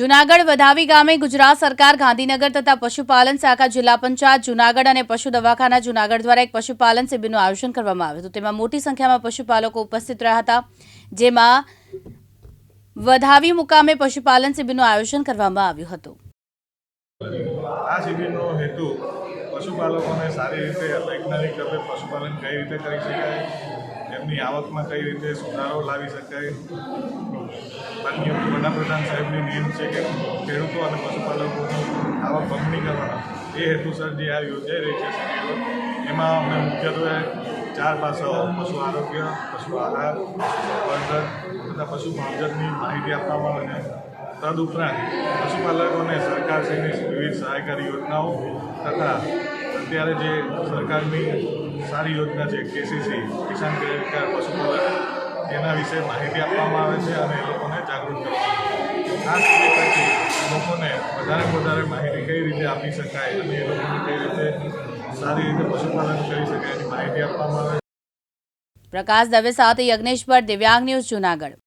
જુનાગઢ વધાવી ગામે ગુજરાત સરકાર ગાંધીનગર તથા પશુપાલન શાખા જિલ્લા પંચાયત જુનાગઢ અને પશુ દવાખાના જુનાગઢ દ્વારા એક પશુપાલન શિબિરનું આયોજન કરવામાં આવ્યું હતું. તેમાં મોટી સંખ્યામાં પશુપાલકો ઉપસ્થિત રહ્યા હતા. જેમાં વધાવી મુકામે પશુપાલન શિબિરનું આયોજન કરવામાં આવ્યું હતું. આ શિબિરનો હેતુ પશુપાલકોને સારી રીતે વૈજ્ઞાનિક રીતે પશુપાલન કઈ રીતે કરી શકાય એમની આવકમાં કઈ રીતે સુધારો લાવી શકાય. માનનીય વડાપ્રધાન સાહેબની નિયમ છે કે ખેડૂતો અને પશુપાલકોની આવક બમણી કરવાના. એ હેતુસર જે આ યોજાઈ રહી છે શિબિરો એમાં અમે મુખ્યત્વે ચાર પાસાઓ. પશુ આરોગ્ય, પશુ આહાર, પશુ સંવર્ધન તથા પશુ માવજતની માહિતી આપવામાં આવે છે. તદુપરાંત પશુપાલકોને સરકારશ્રીની વિવિધ સહાયકારી યોજનાઓ તથા અત્યારે જે સરકારની સારી યોજના છે, કેસીસી, કિસાન ક્રેડિટ કાર્ડ પશુપાલન એના વિશે માહિતી આપવામાં આવે છે અને એ લોકોને જાગૃત કરવામાં આ લોકોને વધારે વધારે માહિતી કઈ રીતે આપી શકાય અને એ લોકોને કઈ રીતે સારી રીતે પશુપાલન કરી શકાય એની માહિતી આપવામાં આવે પ્રકાશ દવે સાથે યજ્ઞેશ્વર દિવ્યાંગ ન્યૂઝ જુનાગઢ.